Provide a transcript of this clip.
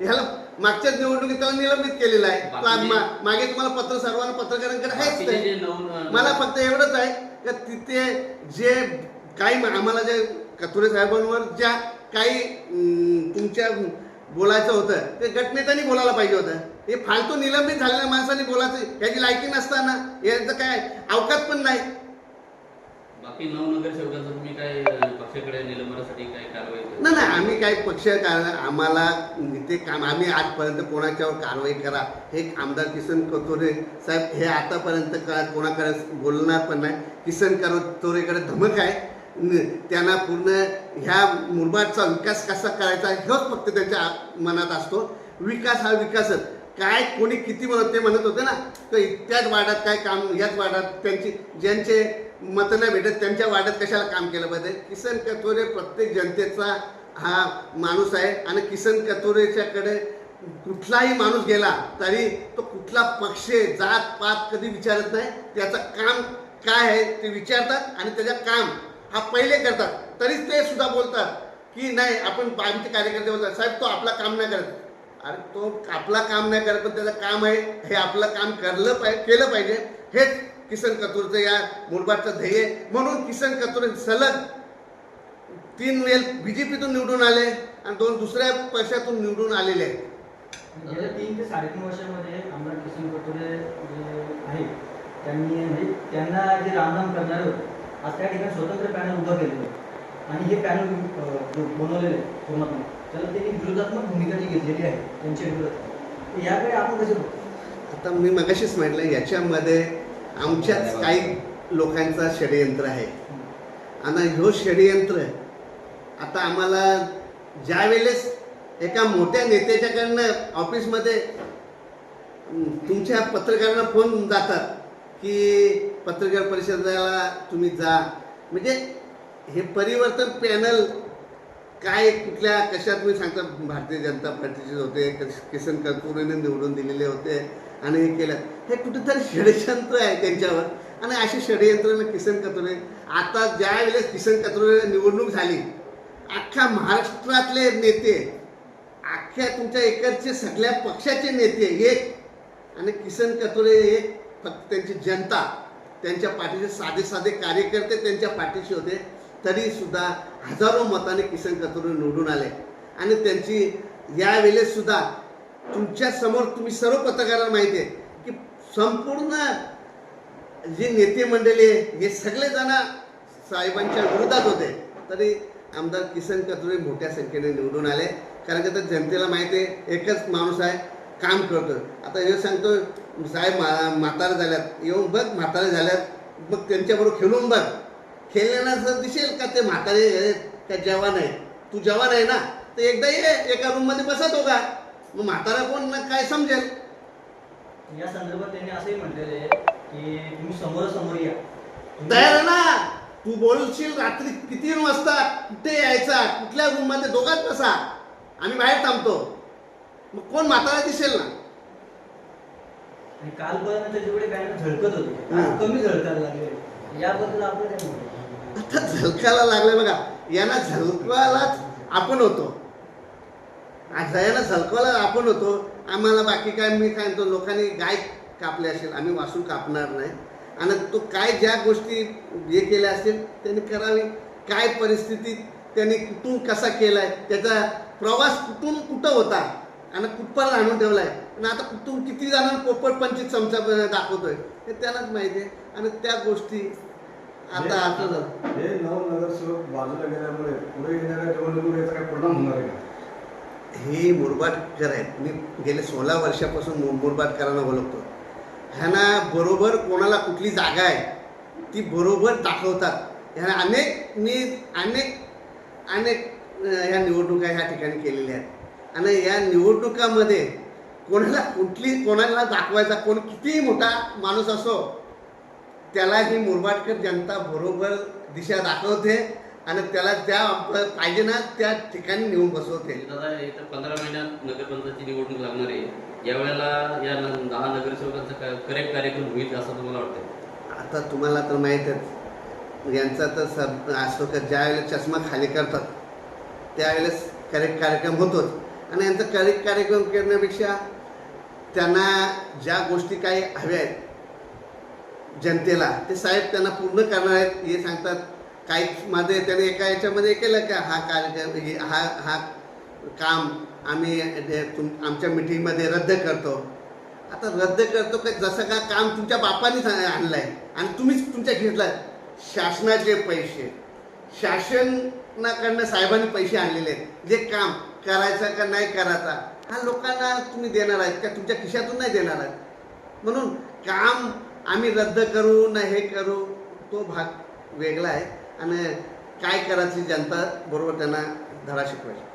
ह्याला मागच्याच निवडणुकीत त्याला निलंबित केलेलं आहे. तो मागे तुम्हाला पत्र सर्वांना पत्रकारांकडे आहेच ते. मला फक्त एवढंच आहे का तिथे जे काही मा- आम्हाला जे कथुरे साहेबांवर ज्या काही अं, तुमच्या बोलायचं होतं ते गटनेत्यांनी बोलायला पाहिजे होतं. हे फालतू निलंबित झालेल्या माणसाने बोलायचं. याची लायकी नसताना. याचं काय अवकात पण नाही. बाकी नऊ नगरसेवकांचं तुम्ही काय पक्षाकडे निलंबनासाठी काय कारवाई नाही नाही आम्ही काही पक्ष कारण आम्हाला ते काम आम्ही आजपर्यंत कोणाच्यावर कारवाई करा हे आमदार किसन कतोरे साहेब हे आतापर्यंत का कोणाकडे बोलणार पण नाही. किसन कतोरेकडे धमक आहे. त्यांना पूर्ण ह्या मुरबाडचा विकास कसा करायचा हेच फक्त त्यांच्या मनात असतो. विकास हा विकासच. काय कोणी किती म्हणत ते म्हणत होते ना तर त्याच वार्डात काय काम याच वार्डात त्यांची ज्यांचे मतं नाही भेटत त्यांच्या वाड्यात कशाला काम केलं पाहिजे? किसन कथोरे प्रत्येक जनतेचा हा माणूस आहे आणि किसन कथोरेच्याकडे कुठलाही माणूस गेला तरी तो कुठला पक्ष जात पात कधी विचारत नाही. त्याचं काम काय आहे ते विचारतात आणि त्याचं काम हा पहिले करतात. तरीच ते सुद्धा बोलतात की नाही आपण आमचे कार्यकर्ते बोलतात साहेब तो आपला काम नाही करत. अरे तो आपला काम नाही करत पण त्याचं काम आहे हे आपलं काम करलं पाहिजे केलं पाहिजे. हेच किसन कतूरचं या मुरबाडचं ध्येय. म्हणून किसन कतूर सलग तीन वेळ बीजेपीतून निवडून आले आणि दोन दुसऱ्या पक्षातून निवडून आलेले आहेत गेल्या तीन ते साडेतीन वर्षामध्ये आमदार किसन कटोरे जे आहे त्यांनी म्हणजे त्यांना जे रामनाम करणारे होते आज त्या ठिकाणी स्वतंत्र पॅनल उभं केलेलं आहे आणि हे पॅनल बनवलेलं आहे पूर्णपणे त्याला त्यांनी विरोधात्मक भूमिका जी घेतलेली आहे त्यांच्या विरोधात याकडे आपण कसे? आता मी मगाशीच म्हटलं याच्यामध्ये आमच्याच काही लोकांचा षडयंत्र आहे. आणि ह्यो षडयंत्र आता आम्हाला ज्या वेळेस एका मोठ्या नेत्याच्याकडनं ऑफिसमध्ये तुमच्या पत्रकारांना फोन जातात की पत्रकार परिषदेला तुम्ही जा. म्हणजे हे परिवर्तन पॅनल काय कुठल्या कशा तुम्ही सांगता? भारतीय जनता पार्टीचे होते किसन कर्पूरने निवडून दिलेले होते. आणि हे केलं. हे कुठेतरी षडयंत्र आहे त्यांच्यावर. आणि अशी षडयंत्र किसन कतोरे आता ज्या वेळेस किसन कतोरे निवडणूक झाली अख्ख्या महाराष्ट्रातले नेते अख्ख्या तुमच्या इकडचे सगळ्या पक्षाचे नेते एक आणि किसन कतोरे एक फक्त त्यांची जनता त्यांच्या पाठीचे साधे साधे कार्यकर्ते त्यांच्या पाठीशी होते तरीसुद्धा हजारो मताने किसन कतोरे निवडून आले. आणि त्यांची यावेळेस सुद्धा तुमच्यासमोर तुम्ही सर्व पत्रकारांना माहिती आहे की संपूर्ण जे नेते मंडळी आहे हे सगळेजण साहेबांच्या विरोधात होते. तरी आमदार किसन कतोरे मोठ्या संख्येने निवडून आले. कारण की आता जनतेला माहिती आहे एकच माणूस आहे काम करतो आता हे सांगतो साहेब मा म्हातारे झाल्यात. येऊन बघ म्हातारे झाल्यात. मग त्यांच्याबरोबर खेळून बघ. खेळल्यानंतर दिसेल का ते म्हातारे का जवान आहे तू जवान आहे ना? तर एकदा ये एका रूममध्ये बसत हो का मग म्हातारा कोण ना काय समजेल? या संदर्भात त्यांनी असंही म्हटलेलं आहे की तुम्ही समोरासमोर या. तुम्ही- तयार आहे ना? तू बोलशील रात्री किती वाजता? कुठे यायचा? कुठल्या रूममध्ये? दोघात बसा. आम्ही बाहेर थांबतो. मग कोण म्हातारा दिसेल ना? आणि कालपर्यंत जेवढे बॅनर झळकत होते. आज कमी झळकायला लागले. याबद्दल आपलं काय मत आहे? आता झलकाला लागले बघा. यांना झलकवालाच आपण होतो. आज यांना झलकवाला आपण होतो. आम्हाला बाकी काय मी काय म्हणतो लोकांनी गाय कापले असेल आम्ही वासून कापणार नाही. आणि तो काय ज्या गोष्टी हे केल्या असतील त्यांनी करावी. काय परिस्थितीत त्यांनी कुठून कसा केलाय त्याचा प्रवास कुठून कुठं होता आणि कुठपर्यंत आणून ठेवलाय. आणि आता कुठून किती जणांना पोपट पंचित चमचा दाखवतोय हे त्यांनाच माहिती आहे. आणि त्या गोष्टी आता आता हे नऊ नगरसेवक बाजूला गेल्यामुळे पुढे येणाऱ्या निवडणुकीवर याचा काय परिणाम होणार आहे का? हे मुरबाडकर आहेत मी गेले सोळा वर्षापासून मु- मुरबाडकरांना बोलवतो ह्यांना बरोबर कोणाला कुठली जागा आहे ती बरोबर दाखवतात. ह्यांना अनेक मी अनेक अनेक ह्या निवडणुका ह्या ठिकाणी केलेल्या आहेत. आणि या निवडणुकामध्ये कोणाला कुठली कोणाला दाखवायचा कोण कितीही मोठा माणूस असो त्याला ही मुरबाडकर जनता बरोबर दिशा दाखवते. आणि त्याला त्या आपलं पाहिजे ना त्या ठिकाणी नेऊन बसवते. दादा पंधरा महिन्यात नगरपंचायतची निवडणूक लागणार आहे. यावेळेला या न- दहा नगरसेवकांचा करेक्ट कार्यक्रम होईल असं तुम्हाला वाटतं आता तुम्हाला तर माहीतच यांचा तर सब असतो का ज्या वेळेला चष्मा खाली करतात त्यावेळेस करेक्ट कार्यक्रम होतोच. आणि यांचा कार्य कार्यक्रम करण्यापेक्षा त्यांना ज्या गोष्टी काही हव्या आहेत जनतेला ते साहेब त्यांना पूर्ण करणार आहेत हे सांगतात. काही मध्ये त्याने एका याच्यामध्ये केलं का हा कार्यक्रम हे- हा हा काम आम्ही तुम आमच्या मिटिंगमध्ये रद्द करतो. आता रद्द करतो का जसं का काम तुमच्या बापाने आणलं आहे आणि तुम्हीच तुमच्या घेतलं शासनाचे पैसे. शासनाकडनं साहेबांनी पैसे आणलेले आहेत. जे काम करायचं का नाही करायचा हा लोकांना तुम्ही देणार आहेत का? तुमच्या खिशातून नाही देणार आहेत. म्हणून काम आम्ही रद्द करू ना हे करू तो भाग वेगळा आहे. आणि काय करायची जनता बरोबर त्यांना धडा शिकवायचा.